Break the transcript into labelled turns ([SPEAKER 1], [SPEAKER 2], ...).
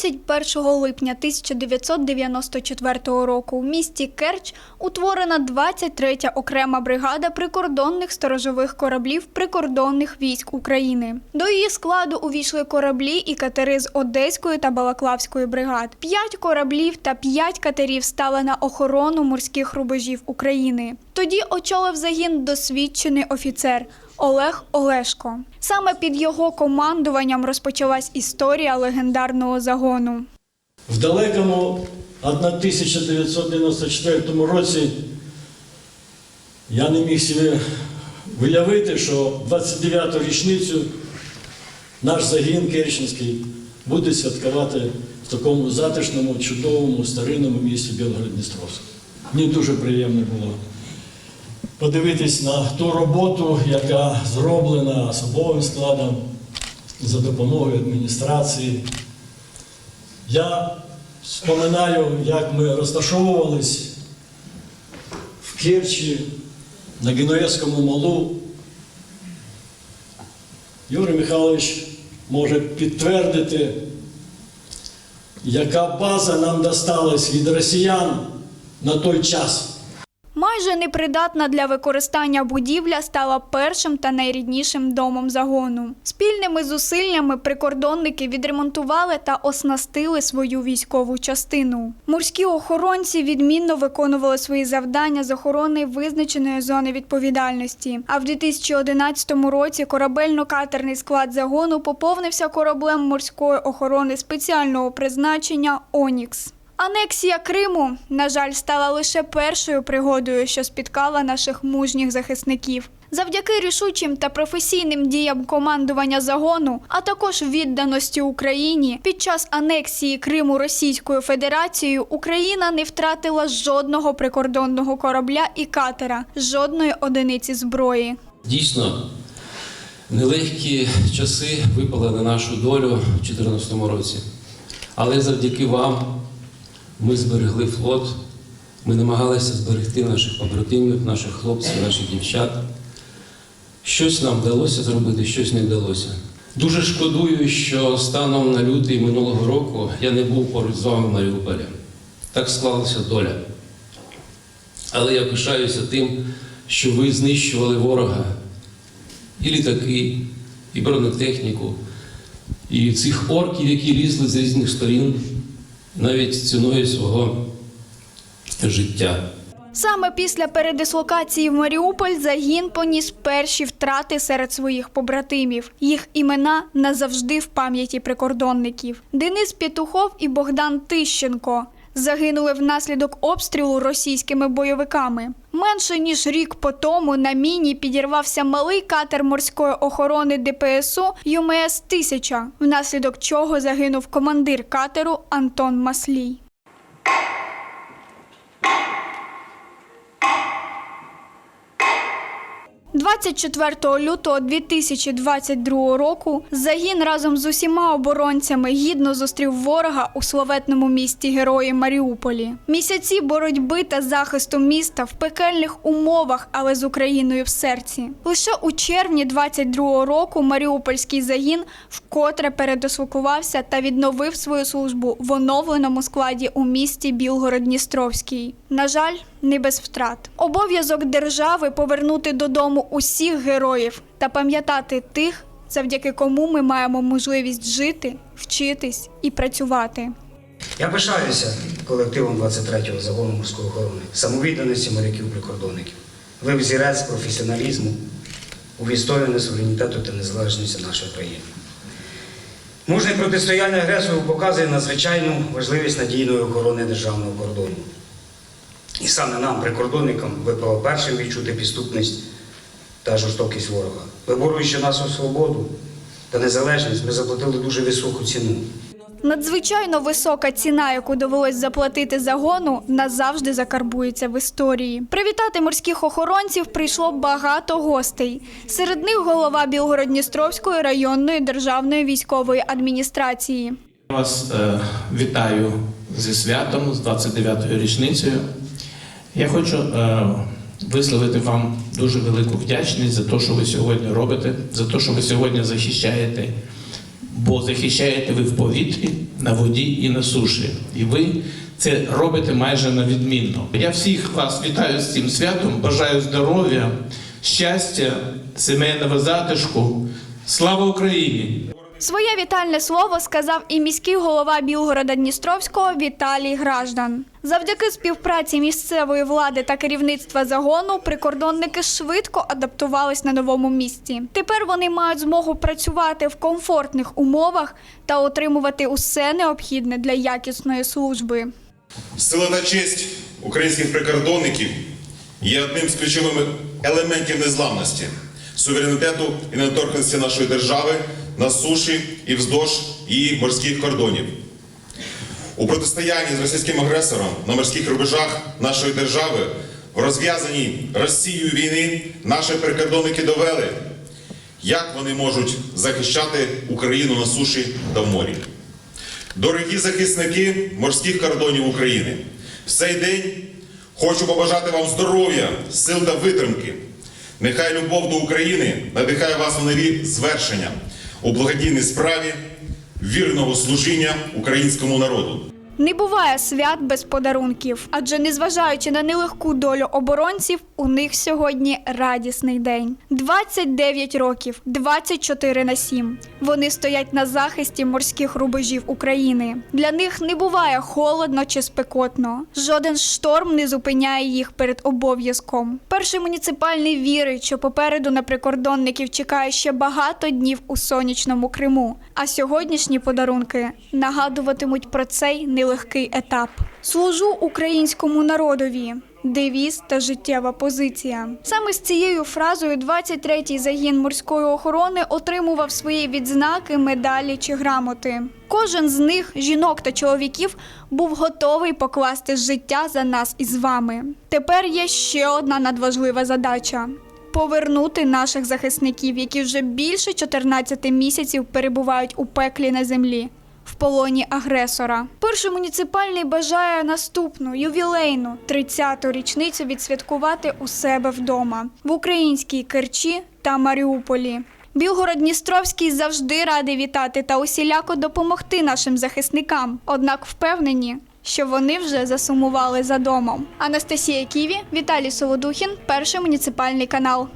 [SPEAKER 1] 31 липня 1994 року в місті Керч утворена 23-я окрема бригада прикордонних сторожових кораблів прикордонних військ України. До її складу увійшли кораблі і катери з Одеської та Балаклавської бригад. П'ять кораблів та п'ять катерів стали на охорону морських рубежів України. Тоді очолив загін досвідчений офіцер Олег Олешко. Саме під його командуванням розпочалась історія легендарного загону.
[SPEAKER 2] В далекому 1994 році я не міг собі виявити, що 29-ту річницю наш загін Керченський буде святкувати в такому затишному, чудовому, старинному місті Білгород-Дністровськ. Мені дуже приємно було подивитись на ту роботу, яка зроблена особовим складом за допомогою адміністрації. Я споминаю, як ми розташовувались в Керчі, на Генуезькому молу. Юрій Михайлович може підтвердити, яка база нам досталась від росіян на той час.
[SPEAKER 1] Майже непридатна для використання будівля стала першим та найріднішим домом загону. Спільними зусиллями прикордонники відремонтували та оснастили свою військову частину. Морські охоронці відмінно виконували свої завдання з охорони визначеної зони відповідальності. А в 2011 році корабельно-катерний склад загону поповнився кораблем морської охорони спеціального призначення Онікс. Анексія Криму, на жаль, стала лише першою пригодою, що спіткала наших мужніх захисників. Завдяки рішучим та професійним діям командування загону, а також відданості Україні, під час анексії Криму Російською Федерацією Україна не втратила жодного прикордонного корабля і катера, жодної одиниці зброї.
[SPEAKER 3] Дійсно, нелегкі часи випали на нашу долю у 2014 році. Але завдяки вам ми зберегли флот, ми намагалися зберегти наших побратимів, наших хлопців, наших дівчат. Щось нам вдалося зробити, щось не вдалося. Дуже шкодую, що станом на лютий минулого року я не був поруч з вами в Маріуполі. Так склалася доля. Але я пишаюся тим, що ви знищували ворога і літаки, і бронетехніку, і цих орків, які лізли з різних сторін, навіть ціною свого життя.
[SPEAKER 1] Саме після передислокації в Маріуполь загін поніс перші втрати серед своїх побратимів. Їх імена назавжди в пам'яті прикордонників. Денис Петухов і Богдан Тищенко загинули внаслідок обстрілу російськими бойовиками. Менше ніж рік по тому на міні підірвався малий катер морської охорони ДПСУ ЮМС 1000 внаслідок чого загинув командир катеру Антон Маслій. 24 лютого 2022 року загін разом з усіма оборонцями гідно зустрів ворога у славетному місті Герої Маріуполі. Місяці боротьби та захисту міста в пекельних умовах, але з Україною в серці. Лише у червні 22 року Маріупольський загін вкотре передислокувався та відновив свою службу в оновленому складі у місті Білгород-Дністровський. На жаль, не без втрат. Обов'язок держави повернути додому усіх героїв та пам'ятати тих, завдяки кому ми маємо можливість жити, вчитись і працювати.
[SPEAKER 4] Я пишаюся колективом 23-го загону морської охорони, самовідданості моряків-прикордонників. Ви взірець професіоналізму у відстоюванні суверенітету та незалежності нашої країни. Мужне протистояння агресору показує надзвичайну важливість надійної охорони державного кордону. І саме нам, прикордонникам, випало першим відчути підступність та жорстокість ворога. Виборуючи нашу свободу та незалежність, ми заплатили дуже високу ціну.
[SPEAKER 1] Надзвичайно висока ціна, яку довелось заплатити загону, назавжди закарбується в історії. Привітати морських охоронців прийшло багато гостей. Серед них голова Білгород-Дністровської районної державної військової адміністрації.
[SPEAKER 5] Вас е, вітаю зі святом, з 29-ю річницею. Я хочу е, висловити вам дуже велику вдячність за те, що ви сьогодні робите, за те, що ви сьогодні захищаєте бо захищаєте ви в повітрі, на воді і на суші. І ви це робите майже на відмінно. Я всіх вас вітаю з цим святом, бажаю здоров'я, щастя, сімейного затишку. Слава Україні!
[SPEAKER 1] Своє вітальне слово сказав і міський голова Білгорода Дністровського Віталій Граждан. Завдяки співпраці місцевої влади та керівництва загону прикордонники швидко адаптувались на новому місці. Тепер вони мають змогу працювати в комфортних умовах та отримувати усе необхідне для якісної служби.
[SPEAKER 6] Сила та честь українських прикордонників є одним з ключових елементів незламності, суверенітету і недоторканності нашої держави на суші і вздовж її морських кордонів. У протистоянні з російським агресором на морських рубежах нашої держави в розв'язаній Росією війни наші прикордонники довели, як вони можуть захищати Україну на суші та в морі. Дорогі захисники морських кордонів України, в цей день хочу побажати вам здоров'я, сил та витримки. Нехай любов до України надихає вас на нові звершення у благодійній справі вірного служіння українському народу.
[SPEAKER 1] Не буває свят без подарунків, адже незважаючи на нелегку долю оборонців, у них сьогодні радісний день. 29 років, 24 на 7. Вони стоять на захисті морських рубежів України. Для них не буває холодно чи спекотно. Жоден шторм не зупиняє їх перед обов'язком. Перший муніципальний вірить, що попереду на прикордонників чекає ще багато днів у сонячному Криму. А сьогоднішні подарунки нагадуватимуть про цей нелегкий етап. Служу українському народові. Девіз та життєва позиція. Саме з цією фразою 23-й загін морської охорони отримував свої відзнаки, медалі чи грамоти. Кожен з них, жінок та чоловіків, був готовий покласти життя за нас із вами. Тепер є ще одна надважлива задача повернути наших захисників, які вже більше 14 місяців перебувають у пеклі на землі. В полоні агресора. Перший муніципальний бажає наступну ювілейну 30-ту річницю відсвяткувати у себе вдома в українській Керчі та Маріуполі. Білгород-Дністровський завжди радий вітати та усіляко допомогти нашим захисникам. Однак впевнені, що вони вже засумували за домом. Анастасія Ківі, Віталій Солодухін, перший муніципальний канал.